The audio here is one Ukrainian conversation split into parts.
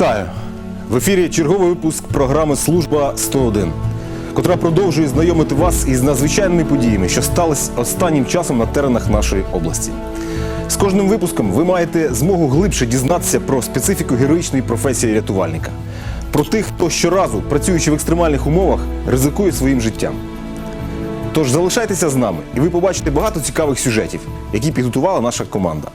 Вітаю! В ефірі черговий випуск програми Служба 101, котра продовжує знайомити вас із надзвичайними подіями, що стались останнім часом на теренах нашої області. З кожним випуском ви маєте змогу глибше дізнатися про специфіку героїчної професії рятувальника, про тих, хто щоразу, працюючи в екстремальних умовах, ризикує своїм життям. Тож залишайтеся з нами, і ви побачите багато цікавих сюжетів, які підготувала наша команда.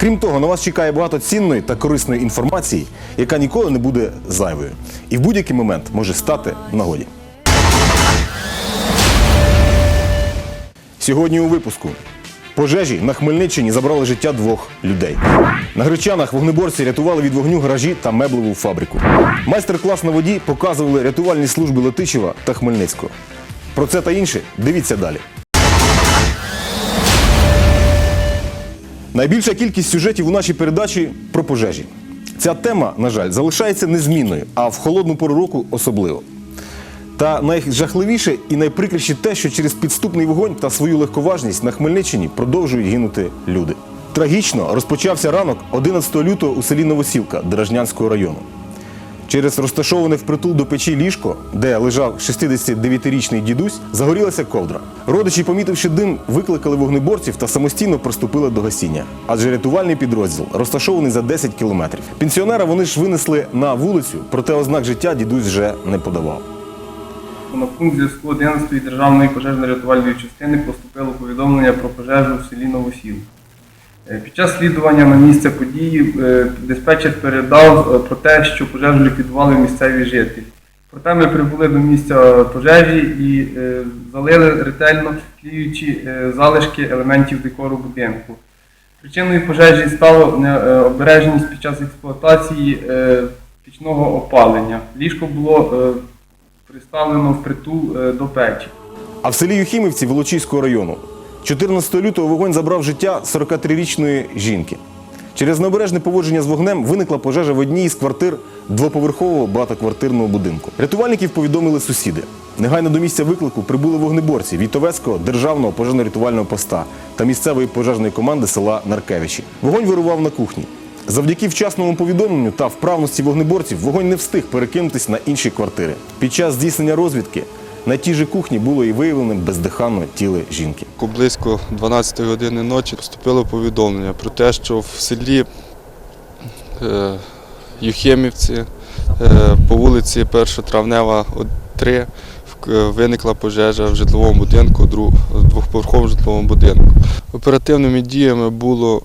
Крім того, на вас чекає багато цінної та корисної інформації, яка ніколи не буде зайвою, і в будь-який момент може стати в нагоді. Сьогодні у випуску. Пожежі на Хмельниччині забрали життя двох людей. На Гречанах вогнеборці рятували від вогню гаражі та меблеву фабрику. Майстер-клас на воді показували рятувальні служби Летичева та Хмельницького. Про це та інше дивіться далі. Найбільша кількість сюжетів у нашій передачі про пожежі. Ця тема, на жаль, залишається незмінною, а в холодну пору року особливо. Та найжахливіше і найприкріше те, що через підступний вогонь та свою легковажність на Хмельниччині продовжують гинути люди. Трагічно розпочався ранок 11 лютого у селі Новосівка Дражнянського району. Через розташоване впритул до печі ліжко, де лежав 69-річний дідусь, загорілася ковдра. Родичі, помітивши дим, викликали вогнеборців та самостійно приступили до гасіння. Адже рятувальний підрозділ розташований за 10 кілометрів. Пенсіонера вони ж винесли на вулицю, проте ознак життя дідусь вже не подавав. На пункт зв'язку 11-ї державної пожежно-рятувальної частини поступило повідомлення про пожежу в селі Новосіл. Е, Під час слідування на місце події е, диспетчер передав е, про те, що пожежу ліквідували місцеві жителі. Проте ми прибули до місця пожежі і залили ретельно тліючі залишки елементів декору будинку. Причиною пожежі стало необережність під час експлуатації пічного опалення. Ліжко було приставлено впритул до печі. А в селі Юхімівці Волочиського району 14 лютого вогонь забрав життя 43-річної жінки. Через необережне поводження з вогнем виникла пожежа в одній із квартир двоповерхового багатоквартирного будинку. Рятувальників повідомили сусіди. Негайно до місця виклику прибули вогнеборці Вітовецького державного пожежно-рятувального поста та місцевої пожежної команди села Наркевичі. Вогонь вирував на кухні. Завдяки вчасному повідомленню та вправності вогнеборців вогонь не встиг перекинутись на інші квартири. Під час здійснення розвідки на тій же кухні було і виявлено бездиханне тіло жінки. Близько 12 години ночі поступило повідомлення про те, що в селі е, Юхемівці е, по вулиці 1 Травнева 3 е, виникла пожежа в житловому будинку, двохповерховому житловому будинку. Оперативними діями було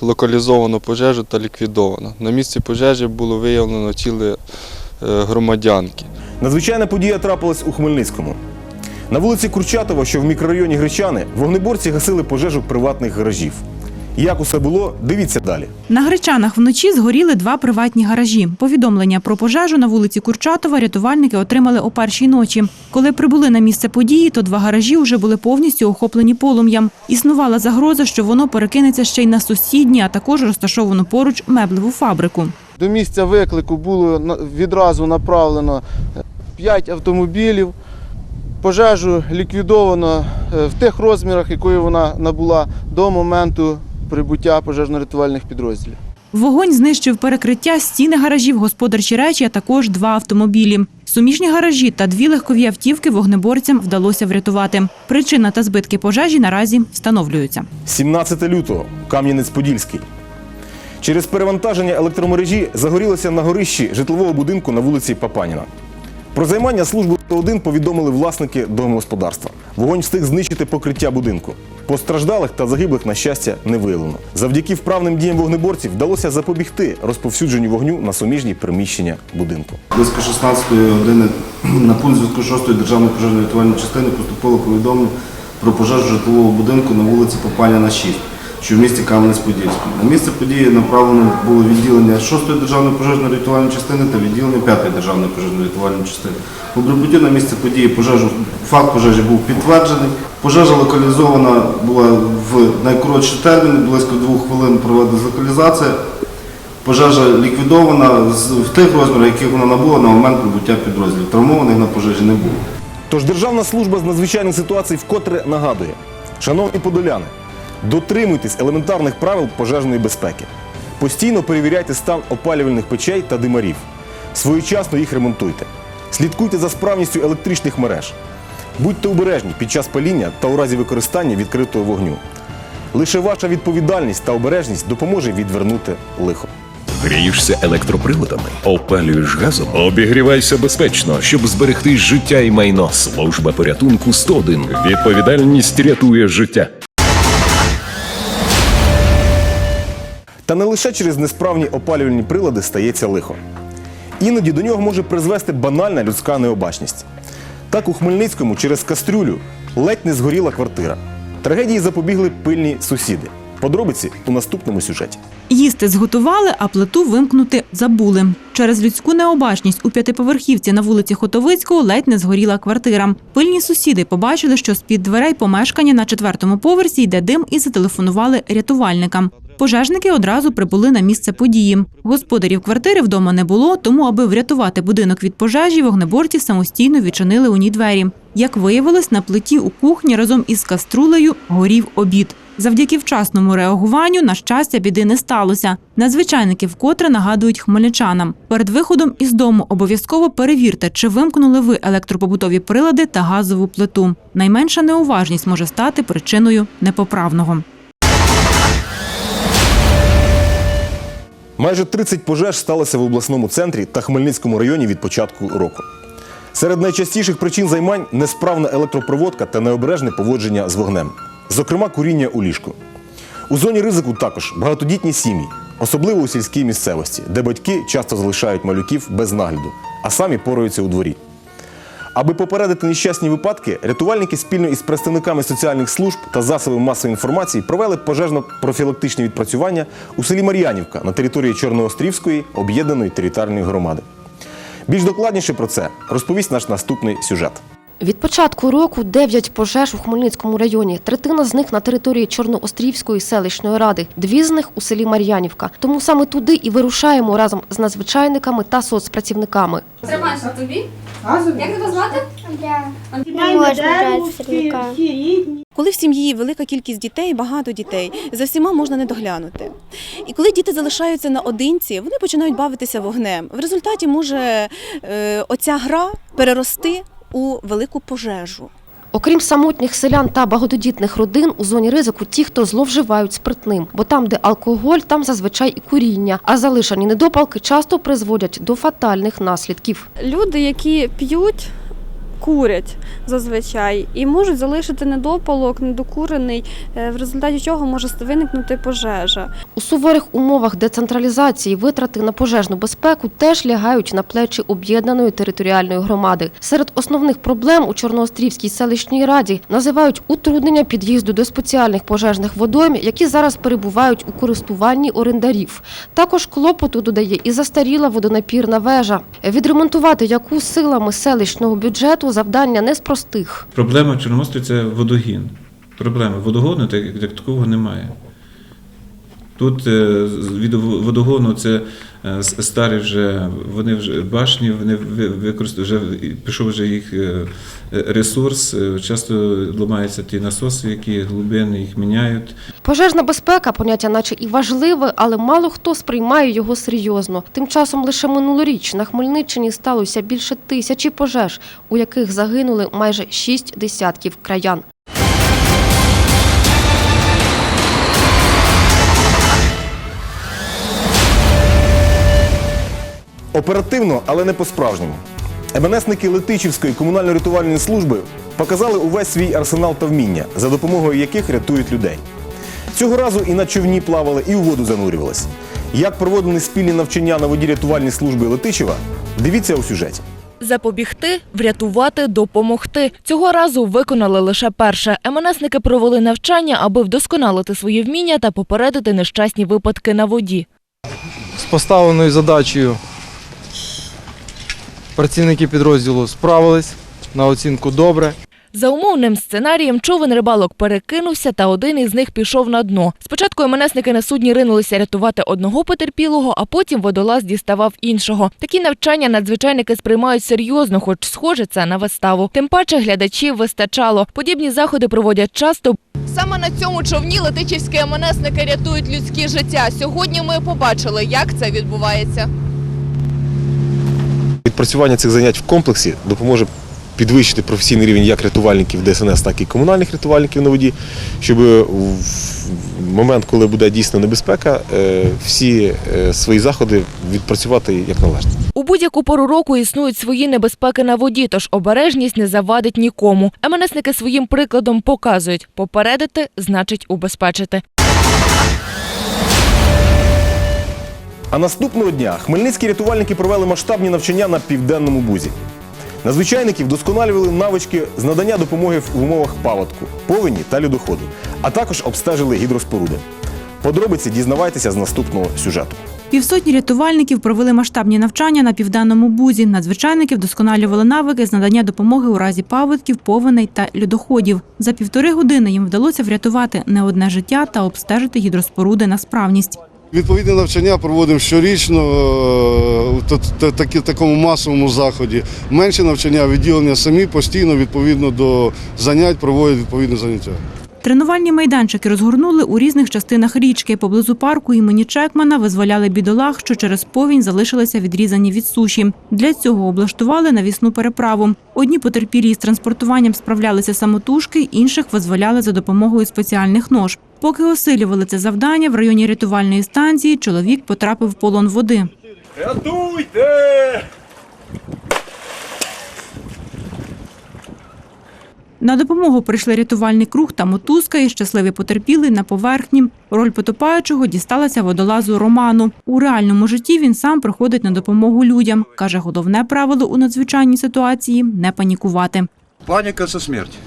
локалізовано пожежу та ліквідовано. На місці пожежі було виявлено тіло е, громадянки. Надзвичайна подія трапилась у Хмельницькому. На вулиці Курчатова, що в мікрорайоні Гречани, вогнеборці гасили пожежу приватних гаражів. Як усе було, дивіться далі. На Гречанах вночі згоріли два приватні гаражі. Повідомлення про пожежу на вулиці Курчатова рятувальники отримали о першій ночі. Коли прибули на місце події, то два гаражі вже були повністю охоплені полум'ям. Існувала загроза, що воно перекинеться ще й на сусідні, а також розташовану поруч меблеву фабрику. До місця виклику було відразу направлено 5 автомобілів. Пожежу ліквідовано е, в тих розмірах, якої вона набула до моменту прибуття пожежно-рятувальних підрозділів. Вогонь знищив перекриття, стіни гаражів, господарчі речі, а також два автомобілі. Суміжні гаражі та дві легкові автівки вогнеборцям вдалося врятувати. Причина та збитки пожежі наразі встановлюються. 17 лютого, Кам'янець-Подільський. Через перевантаження електромережі загорілося на горищі житлового будинку на вулиці Папаніна. Про займання служби 101 повідомили власники домогосподарства. Вогонь встиг знищити покриття будинку. Постраждалих та загиблих, на щастя, не виявлено. Завдяки вправним діям вогнеборців вдалося запобігти розповсюдженню вогню на суміжні приміщення будинку. Близько 16-ї години на пункт зв'язку 6-ї державної пожежної рятувальної частини поступило повідомлення про пожежу житлового будинку на вулиці Попаняна 6, що в місті Кам'янець-Подільському. На місце події направлено було відділення 6-ї державної пожежної рятувальної частини та відділення 5 державної пожежної рятувальної частини. У прибутті на місце події пожежу, факт пожежі був підтверджений. Пожежа локалізована була в найкоротші терміни, близько двох хвилин проведена локалізація. Пожежа ліквідована в тих розмірах, яких вона набула на момент прибуття підрозділів. Травмованих на пожежі не було. Тож Державна служба з надзвичайних ситуацій вкотре нагадує: шановні подоляни, дотримуйтесь елементарних правил пожежної безпеки. Постійно перевіряйте стан опалювальних печей та димарів. Своєчасно їх ремонтуйте. Слідкуйте за справністю електричних мереж. Будьте обережні під час паління та у разі використання відкритого вогню. Лише ваша відповідальність та обережність допоможе відвернути лихо. Грієшся електроприладами, опалюєш газом, обігрівайся безпечно, щоб зберегти життя і майно. Служба порятунку 101. Відповідальність рятує життя. Та не лише через несправні опалювальні прилади стається лихо. Іноді до нього може призвести банальна людська необачність. Так у Хмельницькому через кастрюлю ледь не згоріла квартира. Трагедії запобігли пильні сусіди. Подробиці у наступному сюжеті. Їсти зготували, а плиту вимкнути забули. Через людську необачність у п'ятиповерхівці на вулиці Хотовицького ледь не згоріла квартира. Пильні сусіди побачили, що з-під дверей помешкання на четвертому поверсі йде дим і зателефонували рятувальникам. Пожежники одразу прибули на місце події. Господарів квартири вдома не було, тому, аби врятувати будинок від пожежі, вогнеборці самостійно відчинили у ній двері. Як виявилось, на плиті у кухні разом із каструлею горів обід. Завдяки вчасному реагуванню, на щастя, біди не сталося. Надзвичайники вкотре нагадують хмельничанам. Перед виходом із дому обов'язково перевірте, чи вимкнули ви електропобутові прилади та газову плиту. Найменша неуважність може стати причиною непоправного. Майже 30 пожеж сталося в обласному центрі та Хмельницькому районі від початку року. Серед найчастіших причин займань несправна електропроводка та необережне поводження з вогнем, зокрема куріння у ліжку. У зоні ризику також багатодітні сім'ї, особливо у сільській місцевості, де батьки часто залишають малюків без нагляду, а самі пораються у дворі. Аби попередити нещасні випадки, рятувальники спільно із представниками соціальних служб та засобів масової інформації провели пожежно-профілактичне відпрацювання у селі Мар'янівка на території Чорноострівської об'єднаної територіальної громади. Більш докладніше про це розповість наш наступний сюжет. Від початку року 9 пожеж у Хмельницькому районі. Третина з них на території Чорноострівської селищної ради, дві з них у селі Мар'янівка. Тому саме туди і вирушаємо разом з надзвичайниками та соцпрацівниками. Тримаєш на тобі? Як тебе звати? Не можна. Коли в сім'ї велика кількість дітей, багато дітей, за всіма можна не доглянути. І коли діти залишаються наодинці, вони починають бавитися вогнем. В результаті може е, оця гра перерости у велику пожежу. Окрім самотніх селян та багатодітних родин, у зоні ризику ті, хто зловживають спиртним, бо там, де алкоголь, там зазвичай і куріння, а залишені недопалки часто призводять до фатальних наслідків. Люди, які п'ють, курять зазвичай і можуть залишити недопалок, недокурений, е, в результаті чого може виникнути пожежа. У суворих умовах децентралізації витрати на пожежну безпеку теж лягають на плечі об'єднаної територіальної громади. Серед основних проблем у Чорноострівській селищній раді називають утруднення під'їзду до спеціальних пожежних водойм, які зараз перебувають у користуванні орендарів. Також клопоту додає і застаріла водонапірна вежа. Відремонтувати яку силами селищного бюджету завдання не з простих. Проблема Чорномосту це водогін. Проблема водогону так, як такого немає. Тут е, від водогону це е, старі вже, вони вже башні, вони використовують, вже пішов вже їх е, ресурс. Часто ламаються ті насоси, які глибини їх міняють. Пожежна безпека поняття, наче і важливе, але мало хто сприймає його серйозно. Тим часом лише минулоріч на Хмельниччині сталося більше тисячі пожеж, у яких загинули майже шість десятків краян. Оперативно, але не по-справжньому. МНСники Летичівської комунально-рятувальної служби показали увесь свій арсенал та вміння, за допомогою яких рятують людей. Цього разу і на човні плавали, і у воду занурювались. Як проводили спільні навчання на воді рятувальної служби Летичева, дивіться у сюжеті. Запобігти, врятувати, допомогти. Цього разу виконали лише перше. МНСники провели навчання, аби вдосконалити свої вміння та попередити нещасні випадки на воді. З поставленою задачею працівники підрозділу справились на оцінку добре. За умовним сценарієм човен рибалок перекинувся, та один із них пішов на дно. Спочатку МНСники на судні ринулися рятувати одного потерпілого, а потім водолаз діставав іншого. Такі навчання надзвичайники сприймають серйозно, хоч схоже це на виставу. Тим паче глядачів вистачало. Подібні заходи проводять часто. Саме на цьому човні летичівські МНСники рятують людські життя. Сьогодні ми побачили, як це відбувається. Відпрацювання цих занять в комплексі допоможе підвищити професійний рівень як рятувальників ДСНС, так і комунальних рятувальників на воді, щоб в момент, коли буде дійсно небезпека, е, всі е, свої заходи відпрацювати як належно. У будь-яку пору року існують свої небезпеки на воді, тож обережність не завадить нікому. МНСники своїм прикладом показують – попередити – значить убезпечити. А наступного дня хмельницькі рятувальники провели масштабні навчання на південному бузі. Надзвичайники вдосконалювали навички з надання допомоги в умовах паводку, повені та льодоходу, а також обстежили гідроспоруди. Подробиці дізнавайтеся з наступного сюжету. Півсотні рятувальників провели масштабні навчання на південному бузі. Надзвичайники вдосконалювали навики з надання допомоги у разі паводків, повеней та льодоходів. За півтори години їм вдалося врятувати не одне життя та обстежити гідроспоруди на справність. Відповідне навчання проводимо щорічно е, та- такі- такому масовому заході. Менше навчання, відділення самі постійно відповідно до занять проводять відповідне заняття. Тренувальні майданчики розгорнули у різних частинах річки. Поблизу парку імені Чекмана визволяли бідолах, що через повінь залишилися відрізані від суші. Для цього облаштували навісну переправу. Одні потерпілі з транспортуванням справлялися самотужки, інших визволяли за допомогою спеціальних нож. Поки осилювали це завдання, в районі рятувальної станції чоловік потрапив в полон води. На допомогу прийшли рятувальний круг та мотузка і щасливі потерпіли на поверхні. Роль потопаючого дісталася водолазу Роману. У реальному житті він сам приходить на допомогу людям. Каже, головне правило у надзвичайній ситуації не панікувати. Паніка це смерть.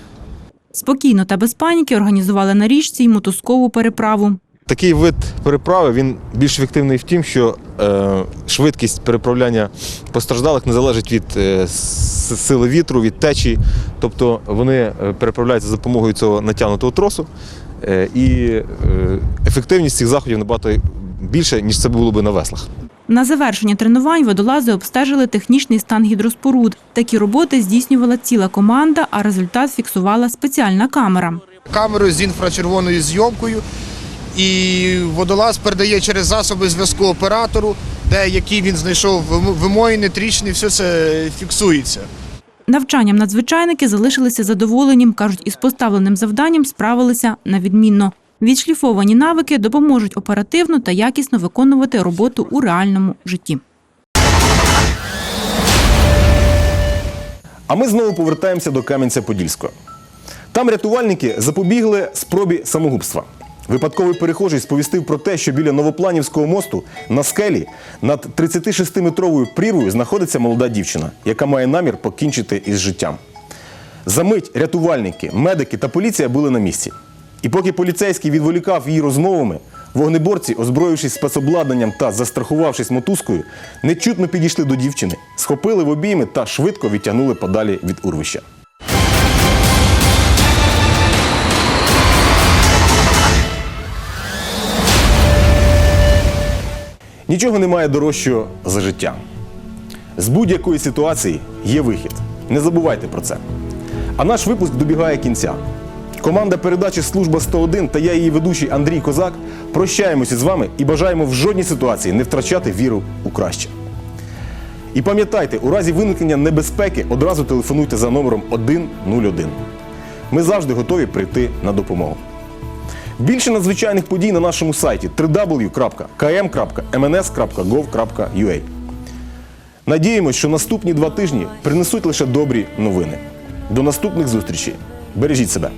Спокійно та без паніки організували на річці й мотузкову переправу. Такий вид переправи він більш ефективний в тім, що е, швидкість переправляння постраждалих не залежить від е, сили вітру, від течії. Тобто вони е, переправляються за допомогою цього натягнутого тросу. І ефективність цих заходів набагато більше, ніж це було би на веслах. На завершення тренувань водолази обстежили технічний стан гідроспоруд. Такі роботи здійснювала ціла команда, а результат фіксувала спеціальна камера. камерою з інфрачервоною зйомкою. І водолаз передає через засоби зв'язку оператору, де який він знайшов вимоїни, тріщини, все це фіксується. Навчанням надзвичайники залишилися задоволенням, кажуть, із поставленим завданням справилися на відмінно. Відшліфовані навики допоможуть оперативно та якісно виконувати роботу у реальному житті. А ми знову повертаємося до Кам'янця-Подільського. Там рятувальники запобігли спробі самогубства. Випадковий перехожий сповістив про те, що біля Новопланівського мосту на скелі над 36-метровою прірвою знаходиться молода дівчина, яка має намір покінчити із життям. Замить рятувальники, медики та поліція були на місці. І поки поліцейський відволікав її розмовами, вогнеборці, озброївшись спецобладнанням та застрахувавшись мотузкою, нечутно підійшли до дівчини, схопили в обійми та швидко відтягнули подалі від урвища. Нічого немає дорожчого за життя. З будь-якої ситуації є вихід. Не забувайте про це. А наш випуск добігає кінця. Команда передачі Служба 101 та я її ведучий Андрій Козак прощаємося з вами і бажаємо в жодній ситуації не втрачати віру у краще. І пам'ятайте, у разі виникнення небезпеки одразу телефонуйте за номером 101. Ми завжди готові прийти на допомогу. Більше надзвичайних подій на нашому сайті www.km.mns.gov.ua. Надіємось, що наступні два тижні принесуть лише добрі новини. До наступних зустрічей. Бережіть себе.